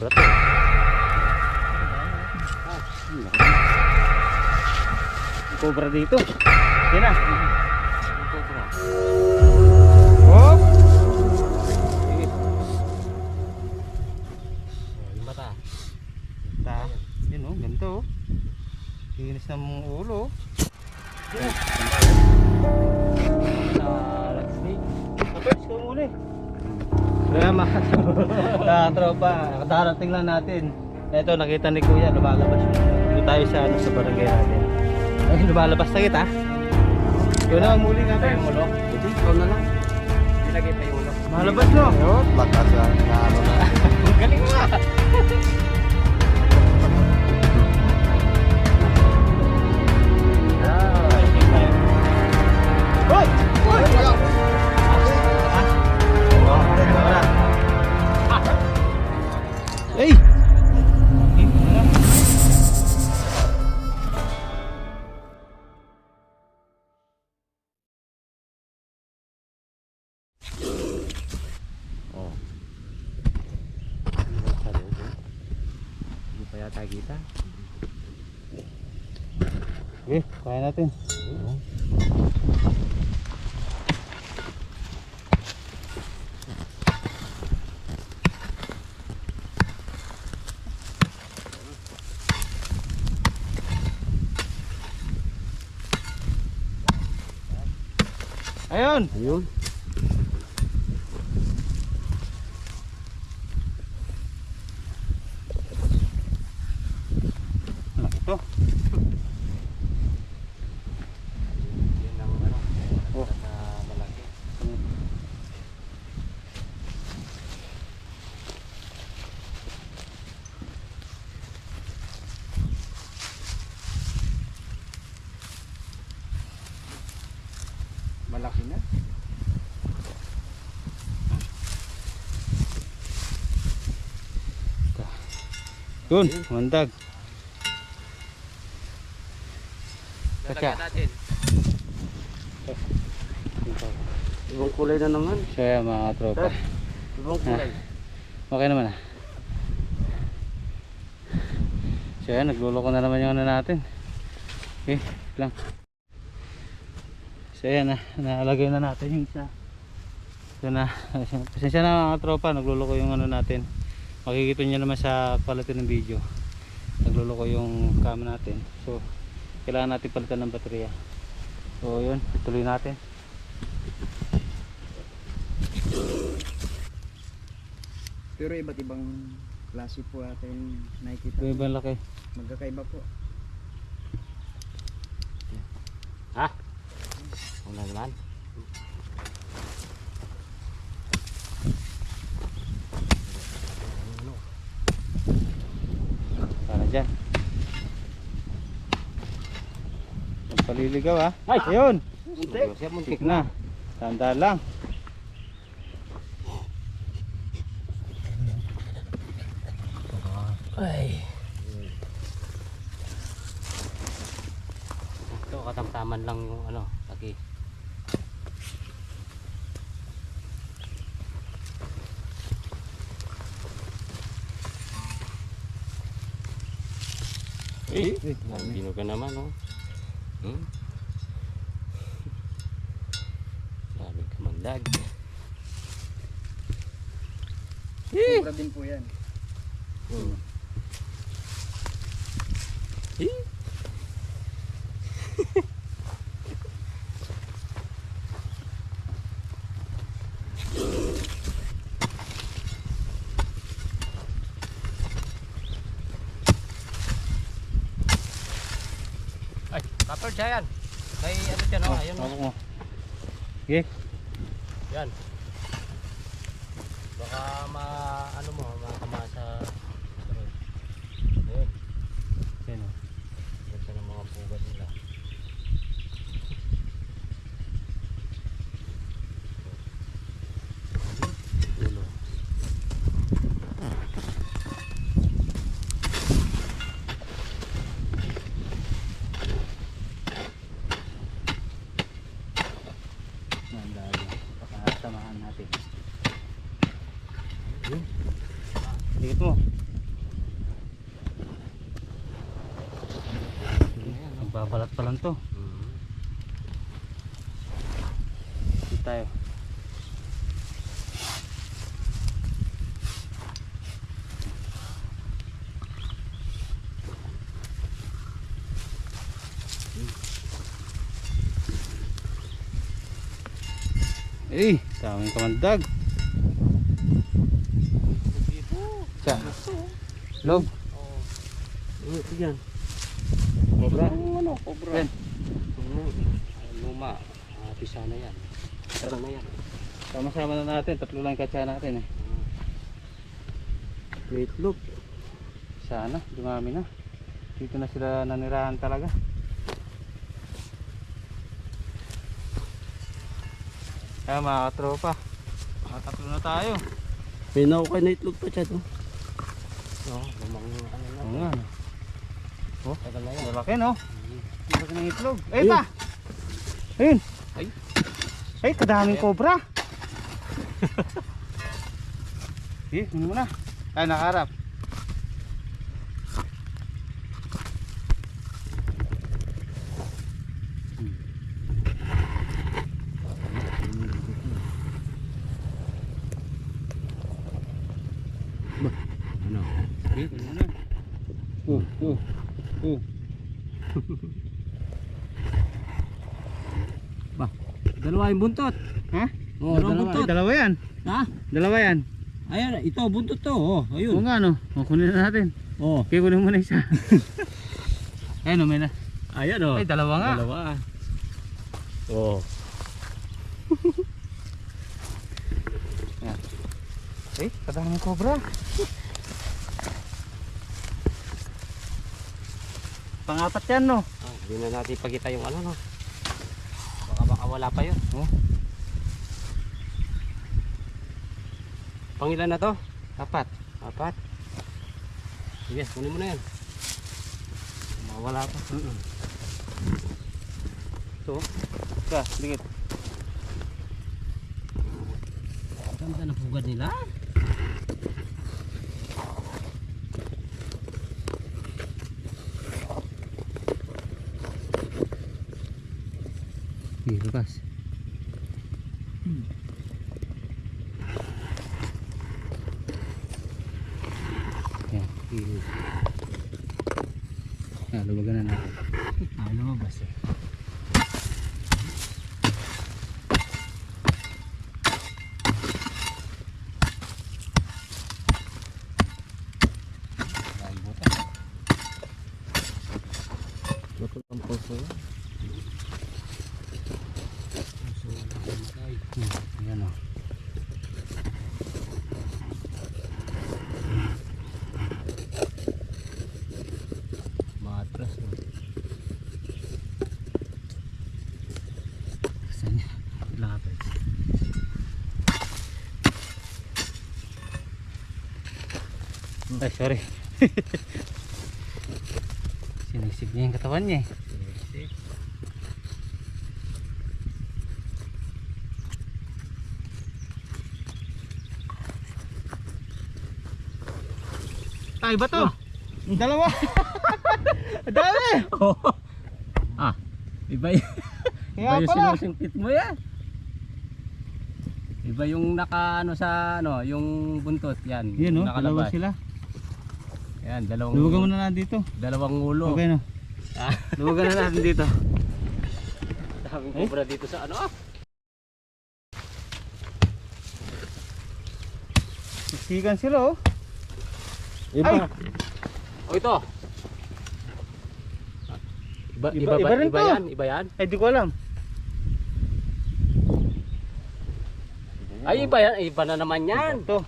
Cobra to. Cobra dito. Yan na. Cobra. Oh! Mata. Ta. Yun oh, ganito oh. Kinis ng ulo. oh. Sa tropa, darating lang natin. Ito nakita ni Kuya, lumalabas yun. Dito tayo sa ano sa barangay natin. Ay, lumalabas na kita. Yun na, muli nga tayo. Yung ulo. Hindi, ikaw na lang. Nilagay pa yung ulo. Malabas no? Yun, lakas na ano na. Ang galing mo Ayun! Ayun. Laki to. Yun ang ano. Oh. Na malaki. Malaki na. Yun, mandag. Lalagyan natin. Ibang kulay na naman. So yan mga tropa. Ibang kulay. Okay naman ah. So yan, nagluloko na naman yung ano natin. Okay, lang. So yan na, nalagay na natin yung isa. So na, pasensya na mga tropa, nagluloko yung ano natin. Makikita nyo naman sa quality ng video. Nagluloko yung cam natin. So, kailangan natin palitan ng baterya. So yun, ituloy natin. Pero iba't ibang klase po atin nakikita. Yung ibang laki. Magkakaiba po. Ha? Una naman. Para dyan. Paliligaw ah. Ay! Ayun! Muntik. Na. Tanda lang. Ay. Ito katamtaman lang yung ano, laki. Eh, Bino ka naman oh. Hmm? Dami ka mandag. Sobra din po yan. Hmm. Eh? Copper giant. May ano dyan oh, ayun oh. Hawak mo. Okay. Yan. Baka ma ano mo, makamasa. Ayun. Yan oh. Ganda ng mga pugat nila. Dulo. Tanda lang. Baka samahan natin. Yun. Dikit Babalat pa lang to. Mm. Dito tayo. Eh, daming kamandag. Sa. Log. Ano ito yan? Cobra. Ano, cobra. Yan. Ano, luma. Ah, pisa na yan. Tara na yan. Sama-sama na natin. Tatlo lang katsa natin eh. Wait, look. Sana, dumami na. Dito na sila nanirahan talaga. Kaya mga katropa, makatatlo na tayo. May naukay na itlog pa siya to. Oo, lumang ano na. Oo nga. Oh, malaki no? Malaki ng itlog. Eh Ayun. pa! Ayun! Ay. Ay, kadaming cobra! Eh, ano mo na? Ay, nakaharap. Ano? Eh, ano mo na? Oh, oh, oh. ba, dalawa yung buntot. Ha? Oh, dalawa, dalawa. Ay, dalawa yan. Ha? Dalawa yan. Ayan, ito buntot to. Oh, ayun. nga no. O, kunin na natin. Oh. Kaya kunin mo na isa. Ayun, may na. Ayan oh. Ay, dalawa nga. Dalawa. Oh. Ay, kadaming cobra. Pangapat yan no. Ah, hindi na natin pagkita yung ano no. Wala pa yun. Oh. Pangilan na to? Apat. Apat. Sige, kunin mo na yan. Mawala pa. Ito. Ka, dikit. Ganda ng pugad nila. Sige, lukas. Yan. sige. Yan, lubagan na natin. Ah, lumabas eh. Bakit ang puso? Hmm, yan o. Matras. no? Yan? Lapit. Ay, sorry. Sinisig niya yung katawan niya eh. Ay, ba to? Dalawa. Dami. Oh. ah, iba yun. Kaya iba yung pala. sinusingkit mo yan. Iba yung naka ano sa ano, yung buntot yan. Yan yung o, dalawa nakalabas. sila. Yan, dalawang Luwagan mo na natin dito. dalawang ulo. Okay no. Ah, Luwagan na natin dito. daming Eh? cobra dito sa ano ah. Sisigan sila oh. Iba. Ay! Oh, ito. Iba, Iba- iba, iba ba- rin iba to. yan, iba yan. Ay, di ko alam. Ay, iba yan, iba na naman yan. Ito.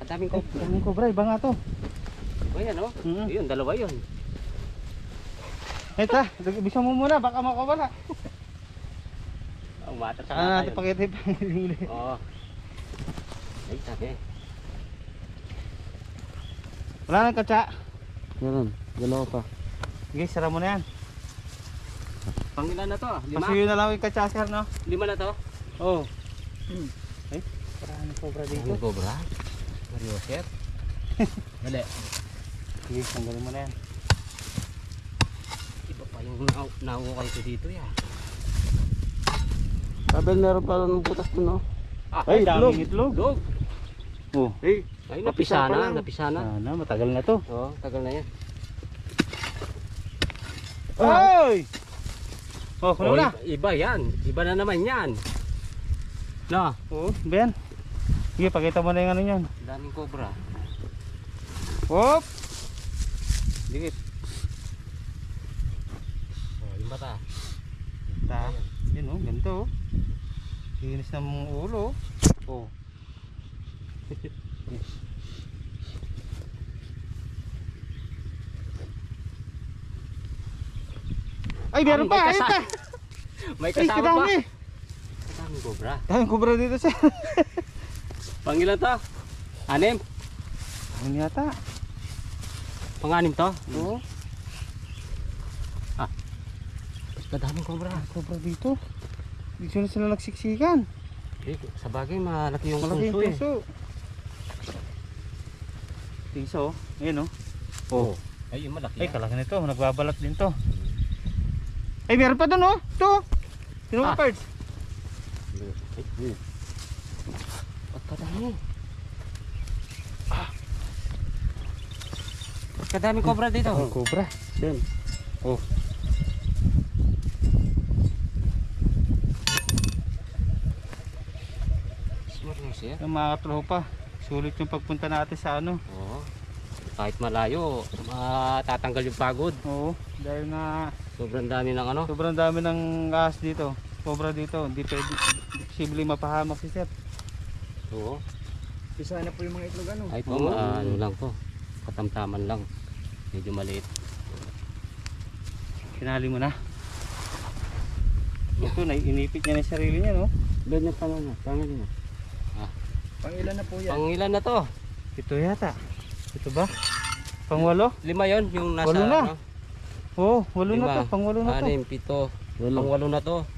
Ang daming Oh, cobra. daming cobra. Iba nga to. Oh, yan oh. Mhm. Ayun, dalawa yun. Ito, bisa mo muna. Baka makawala. Ang mata Saka na natin pakita yung pangilili. Oo. Ay, sabi. Wala nang katsa. Meron, dalawa pa. Sige, sara mo na yan. Pangilan na to? ah? Lima? Pasuyo na lang yung katsa, sir, no? Lima na to? Oo. Oh. Ay, parang cobra dito. Ano cobra? Mario Sir? Dali. Sige, tanggalin mo na yan. Sayang na naukay ko dito yan. Abel, meron pa ng butas dun, no? Ah, Ay, daming itlog. itlog. Dog. Oh, Hey, Ay, Napisa pa napisana, lang. napisana. sana matagal na to. Oo, tagal na yan. Ay! Oh, kuno Oh, na. iba, yan. Iba na naman yan. Na, Oh, Ben. Sige, pakita mo na yung ano niyan. daming cobra. Hop! Dikit. Oh, yung mata. Ta. Yun oh, ganito oh. Linis ng ulo. Oh. Ay, meron Ah, pa, may ayun pa. May Ay, kasama pa. kadami. Daming cobra. Daming kubra dito siya. Pangilan to? Anim? Ano yata? Panganim to? Oo. Kadaming cobra. Kubra dito. Dito na sila nagsiksikan. Eh, sa bagay, malaki yung Malaki yung pulso eh. piso. Oh. Ayun oh. Oh. Ay, yung malaki. Ay, yan. kalaki nito. Nagbabalat din to. Ay, meron pa doon oh. Ito. Sino Ah. ah. hmm. Ba't kadami? Ah. Ba't kadaming cobra dito? Oh, cobra. Yan. Oh. Siya. Yung mga tropa. Sulit yung pagpunta natin sa ano. Oo. Kahit malayo, matatanggal yung pagod. Oo. Dahil nga Sobrang dami ng ano. sobrang dami ng ahas dito. Cobra dito. Hindi pwede. Posible mapahamak si Sir. Oo. Pisa na po yung mga itlog, ano? Ay, po, Oo. ano lang to. Katamtaman lang. Medyo maliit. Kinali mo na. Ito, naiinipit niya na yung sarili niya, no? Doon yung tanong na. Tanong na. Pang ilan na po yan? Pang ilan na to? Ito yata. Ito ba? Pangwalo? Lima yon yung nasa Walo na. ano? Oh, walo na Lima. to. Pangwalo na to. Anim, pito. Pang walo na to.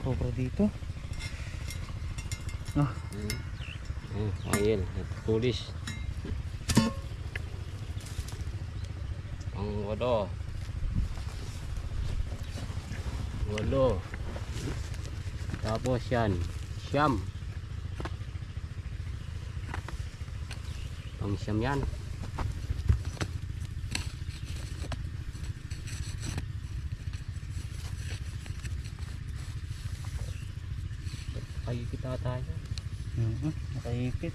Cobra dito. Ayun, ayun. Tulis. Pang walo. Walo. Tapos yan. Siyam. Pang siyam yan. Ay, kita tayo. Mhm, Nakaipit.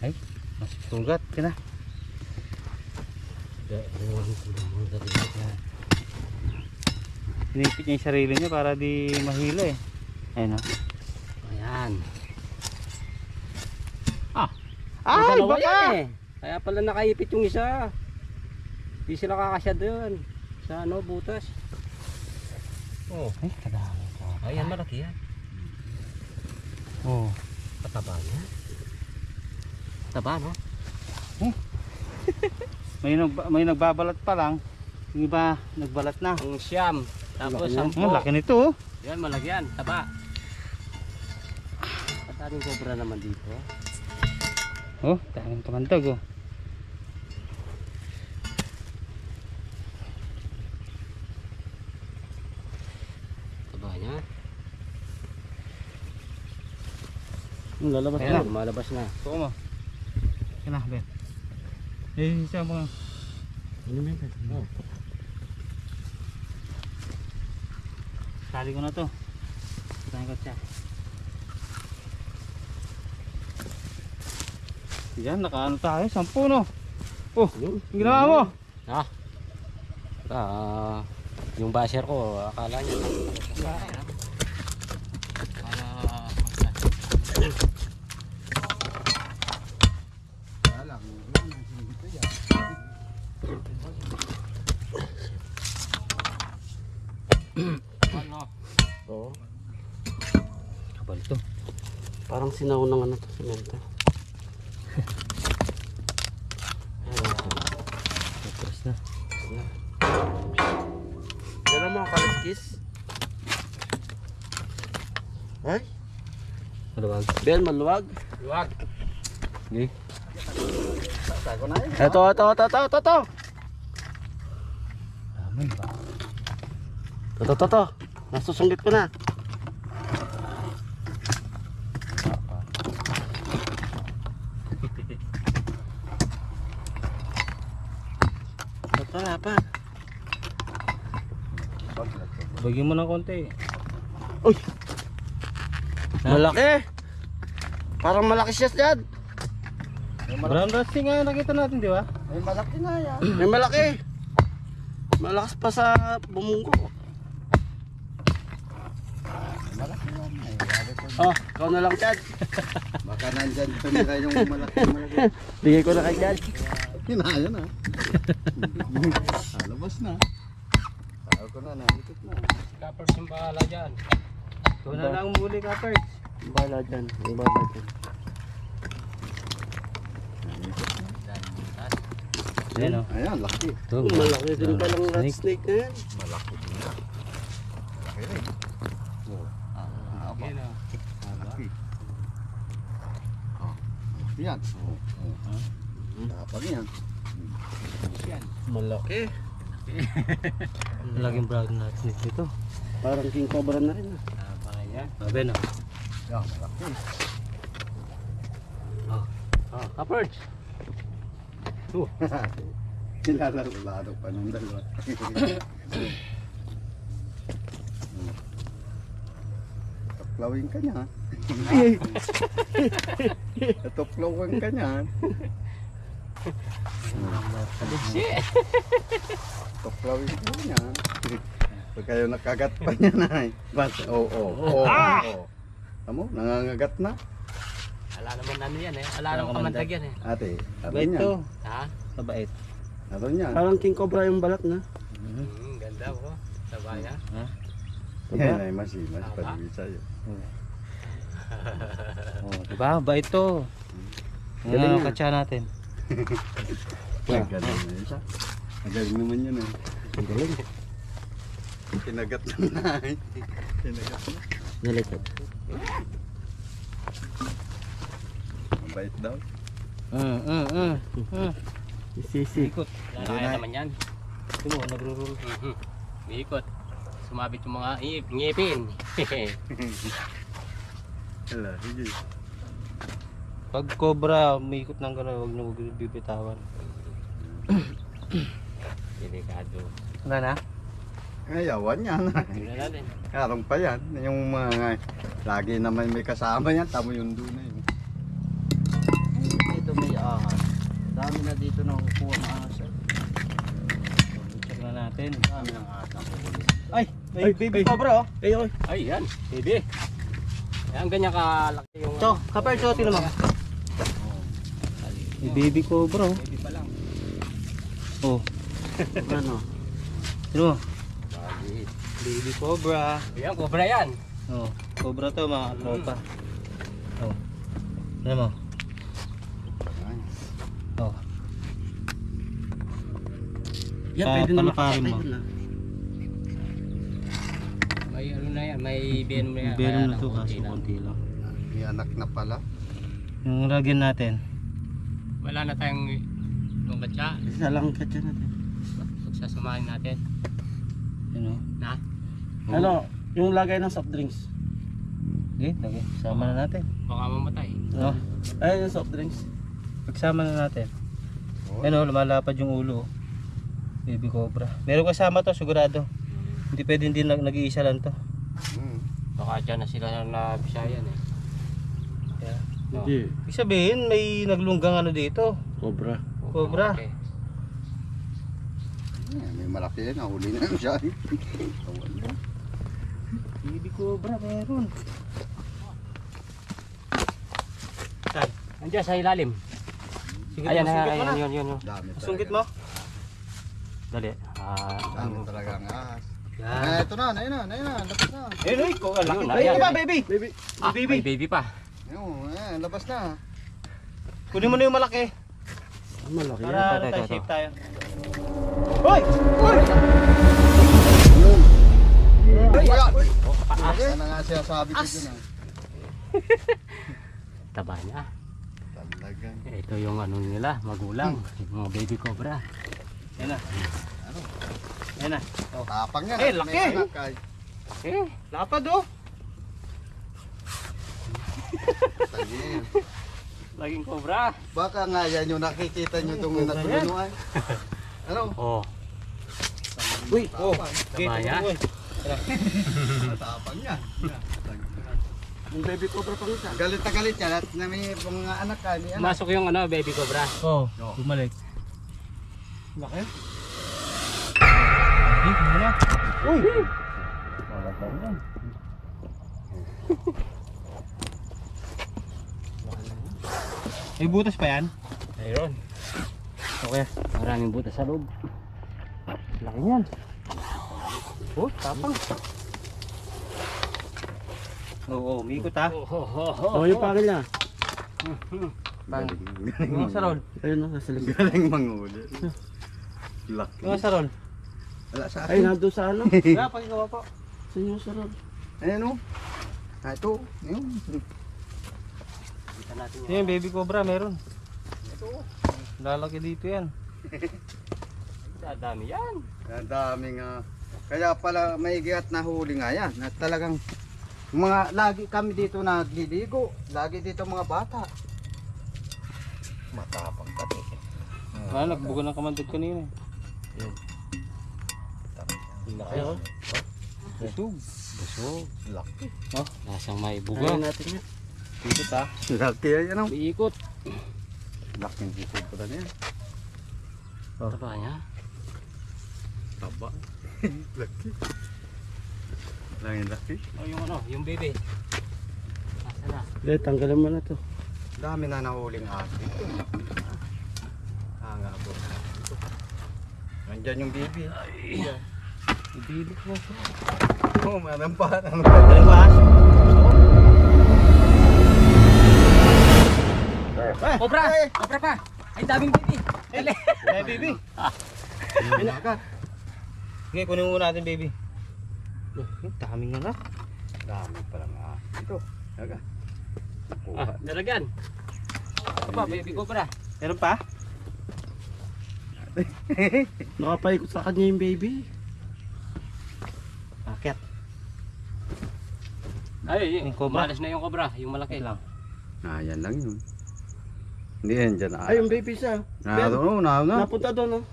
Ay, mas sugat ka na. Inipit niya yung sarili niya para di mahila eh. Ayun o. Ayan. Ay, Dalawa baka! eh. Kaya pala nakaipit yung isa. Hindi sila kakasya doon. Sa ano, butas. Oh. Ay, kadami. Ayan, malaki yan. Oh. Pataba niya. Taba, no? May, nag, may nagbabalat pa lang. Yung iba, nagbalat na. Ang siyam. Tapos Laki sampo. Ang laki nito oh. Yan, malaki yan. Taba. Mataming cobra naman dito. Oh, daming kamandag oh. Taba niya. Lalabas Ayan na. Lumalabas na. Suko mo. Yan na, Ben. Eh, isa mga. Ano ba yan? Oh. Sali ko na to. Sali ko siya. Yan, nakaano tayo. Sampu no. Oh, Yun. yung ginawa mo. Ah. Ah, yung basher ko, akala niya. Ano? Oo. Kapal to. Parang sinaw ng ano to, semento. Ayan, Tapos na. Yan ang mga kaliskis. Ay, Maluwag. Ben, maluwag. Luwag. Yun. Ito, ito, ito, ito, ito, ito. Ito, ito, ito. Nasusungit ko na. Bagyan mo ng konti. Uy! Malaki! Parang malaki siya dyan. Brown rusty nga nakita natin, di ba? Ay, malaki na yan. May malaki. Malakas pa sa bumunggo. Malaki yan. Ay, sabi ko, Oh, ikaw na lang dyan. Baka nandyan tumira yung malaki malaki. Bigay ko na kay dyan. Hinaya na. Alabas na. Tago ko na, nakikit na. Kapers yung bahala dyan. Ikaw na lang muli ka, Perch. Yung bahala dyan. Yung bahala dyan. Ayan o. Ayan, laki. Ito, Malaki din palang rat snake. na yan. Malaki din yan. Malaki rin. Oh, ah, aba. Malaki. Oh, malaki yan. Oh, oh. Tapang yan. Malaki. Laging brown nut snake dito. Parang king cobra na rin. Sabi no. Yan, malaki. Ah, kapers. Nilalaro-laro pa ng dalawa. Tuklawin ka niya. Tuklawin ka niya. Tuklawin ka niya. Pag kayo nakagat pa niya na eh. But, oo, oo, oo, oo. Tamo, nangangagat na. Wala naman ano yan eh. Wala naman kamandag yan eh. Ate, ano Bait niya? to. Ha? Mabait. Ano niya? Parang king cobra yung balat na. Mhm. Hmm, ganda ko. Sabaya. Ha? Yan ay masimas Tama. pag sa'yo. Oh, diba? Mabait to. Ang Galing ano, nga. katsa natin. Magaling na yun siya. Magaling naman yun eh. Galing. Kinagat lang na eh. Kinagat na. Nalikod. Mabait daw. Mm, mm, mm. mm. Sisi. Ikot. Hindi na. naman yan. Ito mo, nagro-roll. Umiikot. Sumabit yung mga ip, ngipin. Hala, sige. Pag cobra, umiikot ng gano'n, huwag na huwag bibitawan. Delikado. Wala na? Ayawan niya na. Tingnan natin. Karong pa yan. Yung mga lagi naman may kasama yan. Tamo yung doon na yun. Dito may ahas. Dami na dito na kukuha ng ahas. Check na natin. Dami ng ata ko. Ay, may baby cobra oh. Ay, ay. Ay, yan. Baby. Yan, ganyan kalaki yung... Ito, kapal ito, tinan mo. May baby cobra oh. Baby pa lang. Oh, ano? Lagi. Baby cobra. Yan, cobra yan. Oh, cobra to mga tropa. Oh. Tinan mo. Oh. Yan, Pa- pwede na palaparin mo. ah. May ano na yan, may venom na yan. Venom na to kaso konti lang. May anak na pala. Yung lagyan natin. Wala na tayong itong katsa. Isa lang katsa natin. Pagsasamahin natin. Oh. Na? Ano, yung lagay ng soft drinks. Okay, lagay. Sama na natin. Baka mamatay. Oh, Ayun yung soft drinks. pagsama na natin. Oh, Ano, lumalapad yung ulo. oh. Baby cobra. Meron kasama to, sigurado. Hindi pwede hindi nag- nag-iisa lang to. hmm. Baka dyan na sila na bisayan eh. Kaya, Hindi. ibig sabihin, may naglunggang ano dito. Cobra. Cobra. Okay. Yan, may malaki yan. Nahuli na yun siya. Kawan na. Baby cobra, meron. Saan? Andiyan sa ilalim. Sige, Ayan, ayan, mo na. ayan, yun, yun, yun. Dami talaga. Sungkit mo? Dali. Ah, Dami talaga ang ahas. Yan. Ah, ito na, ayun na, ayun na, labas na. Ayun, ay, ko, laki. Ayan. iba, baby. Baby. ah, baby. may baby pa. Ayun, ayan, labas na. Kunin mo na yung malaki. Malaki yan. Para ano ito, tayo, shape tayo. Hoy! Oh, kapaas. Yan na nga siya sabi ko dyan ah. Taba niya. Talagang. Ito yung ano nila, magulang. Yung mga baby cobra. Yan na. Ano? Yan na. Tapang yan. Eh, laki. ay. Eh, Lapad oh. Laging cobra. Baka nga yan yung nakikita nyo itong natuluno ay. Ano? Oh, Uy, oh. Tapang. Kabaya? Uy. Tapang yan. Yung baby cobra pang isa. Galit na galit yan at na may mga anak ka. May anak. masok yung ano, baby cobra. Oh, Oh. bumalik. Laki. Eh, wala. Uy! Wala pa rin. May butas pa yan? Ayun. Okay. Maraming butas sa loob. Laki yan. Oh, tapang. Oo, oh, umikot ha. Oh, oh, oh, oh. Oh, yung pakil na. Galing. Galing. Yung sa roll. Ayun na, nasa likod. Galing manguli. Laki. Yung sa roll. Wala sa akin. nandun sa ano? Kaya, pakigawa po. Sa inyo sa loob. Ayan o. Ah, ito. Ayun. Kita natin Yan, baby cobra, meron. Lalaki dito yan. Sa dami yan. Ang daming ah, kaya pala may giat na huli nga yan. Na talagang mga lagi kami dito nagliligo. Lagi dito mga bata. Matapang pati. Ah, nagbuga ng kamandog kanina. Laki oh. Busog. Busog. Laki. Oh, Lasang may Ayun buga. natin yan. dito ta. Laki yan ano. Iikot. Laki ng bukod pa na yan. Taba niya. Taba. laki. Lang yung laki. Oh, yung ano, yung baby. Nasa na? Hindi, tanggalan mo na to. Dami na nahuling asin. Ah, nga po. Nandyan yung baby. Ayan. Ibibig mo. Oh, meron pa. Ano Galing ba? Cobra! Cobra pa! Ay, daming baby! Dali! Hey, baby. Ay, nakat. Sige, kunin mo natin, baby. Ang daming anak. Dami pala nga. Ito. Naga. Ah, nalagyan. Ito pa, baby cobra. Meron pa? Nakapaikot sa kanya yung baby. Akit. Ay, Yung? Malas na yung cobra, yung malaki. lang. Ah, yan lang yun. Hindi yan dyan. Ah, Ay, yung baby siya. na, no, na, na. Napunta doon, oh.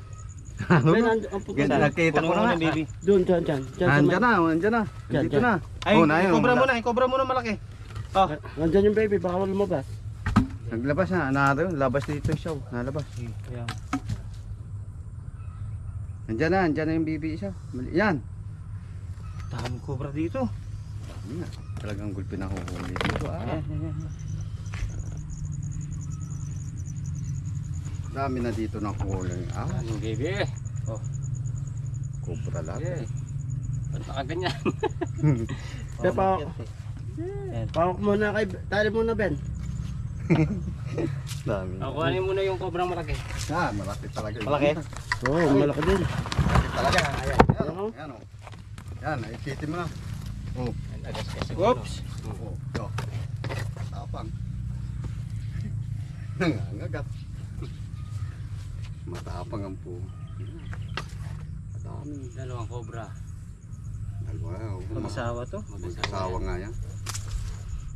Ano Ben, na? nandun, ang punta Ganda, doon. nakita ko na baby. Doon, dyan, dyan. Dyan, sa Nandyan may- na, nandyan na. Dyan, Dito dyan. na. Ay, Oh, na yun. ikobra mo na, ikobra mo na malaki. Oh. Nandyan yung baby, baka lumabas. Naglabas na, na, labas dito siya. oh. Nalabas. Ayan. Nandyan na, nandyan na yung bibi siya. Mali- Yan. Daming cobra dito. Yan na. Talagang gulpi na huhuli dito. Ah. Ayan, ayan, ayan. Dami na dito ng huli. Ah, Daming baby. kubra lahat. Yeah. Ba't nakaganyan? Kaya pa, Ayan. pawak muna kay, tali muna, Ben. Dami. Ako kuhanin muna yung cobra malaki. Ah, malaki talaga. yun. Malaki? Oo, oh, malaki din. Malaki talaga. Ayan. Yan, Ano? oh. yan, oh. Yan, ikitin mo na. Oh. Agas kasi. Oops. Oh, yo. Tapang. Nangangagat. Matapang ang po. Madami. Dalawang cobra. Wow. Mag-asawa to. Mag-asawa nga yan.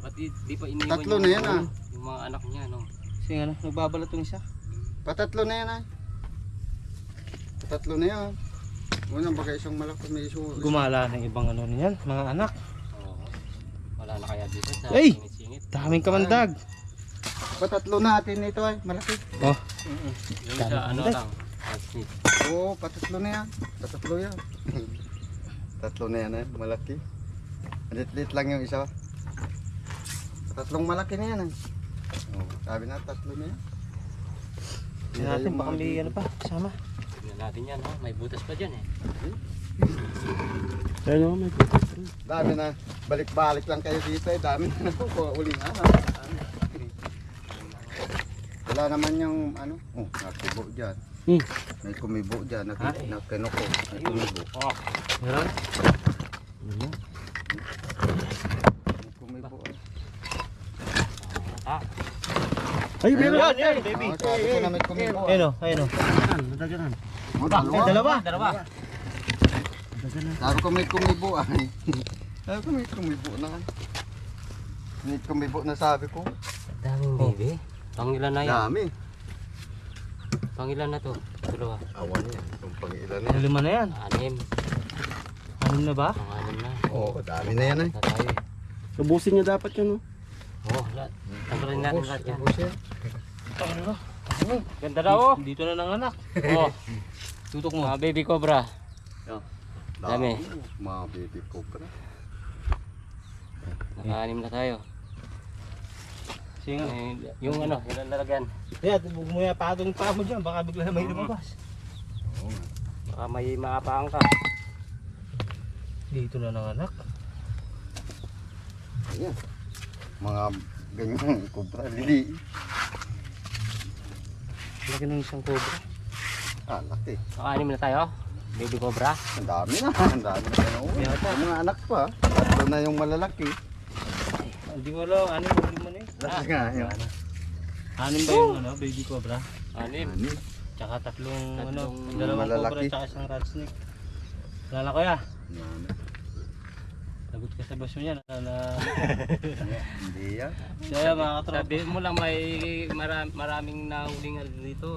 Ba't di, di pa iniwan Tatlo na yan, ah. Yung mga anak niya, no? Kasi ano, nagbabalat tong isa. Patatlo na yan ay. Patatlo na yan. Unang baka isang malaki may iso. Gumala ng ibang ano niyan, mga anak. Oo. Wala na kaya dito sa Ay! singit-singit. Daming kamandag. Patatlo natin ito ay. Malaki. Oh, Yung sa ano Dami. lang. Transmit. Oo, patatlo na yan. Patatlo yan. Tatlo na yan ay. Malaki. Lit-lit lang yung isa. Tatlong malaki na yan ay. Oh, sabi na tatlo na yan. tingnan natin baka may ano pa, kasama. Tingnan natin yan, ha? May butas pa dyan, eh. Ayun, oh, may putas rin. Dami na. Balik-balik lang kayo dito eh. Dami na nakukuha uling ano. Wala naman yung ano. Oh, nakibo dyan. Hmm. May kumibo dyan. Naki, Ay. nakinoko. May kumibo. Oh, Meron? May kumibo. ah. Ay, meron. Yan, yan, baby. Oh, sabi ko na may kumibo. Ayun o, ayun o. Nadaganan. Oh, dalawa. Dalawa. Sabi ko may kumibo. ay. Sabi ko may kumibo na. May kumibo na sabi ko. Daming baby. Pangilan na yan. Dami. Pangilan na to. Dalawa. Awan yan. Itong pangilan na Ang yan. lima na yan. Anim. Anim na ba? Pangalim na. Oo, dami na yan eh. Na tayo eh. Ubusin niyo dapat yun, oh. Oo, lahat. Tanggalin natin lahat yan. Ubus yan. Ganda daw oh. Dito na nanganak. Oo. Tutok mo. Mga baby cobra. Dami. Mga baby cobra. Nakaanim na tayo. Sige nga. Eh, yung ano, yung lalagyan. Kaya, huwag mo yung patong pa mo dyan. Baka bigla na may lumabas. Oo. Baka may maapaan ka. Dito na nanganak. Ayan. Mga ganyan cobra. Lili. Laki ng isang cobra. Ah, laki. Nakaanim na tayo. Baby cobra. Ang dami na. Ang dami na. Oo. Yung mga anak pa. Tatlo na yung malalaki. Hindi mo lang, ano yung eh. Tapos nga yun. Anim ba yung ano, baby cobra? Anim. Ani. Tsaka tatlong, ano, dalawang malalaki. cobra tsaka isang rat snake. Na kuya. Ano. Lagot ka sa bus mo yan. Na, na, Hindi yan. kaya mga katropa. Sabi mo lang may mara- maraming nahuling ano dito.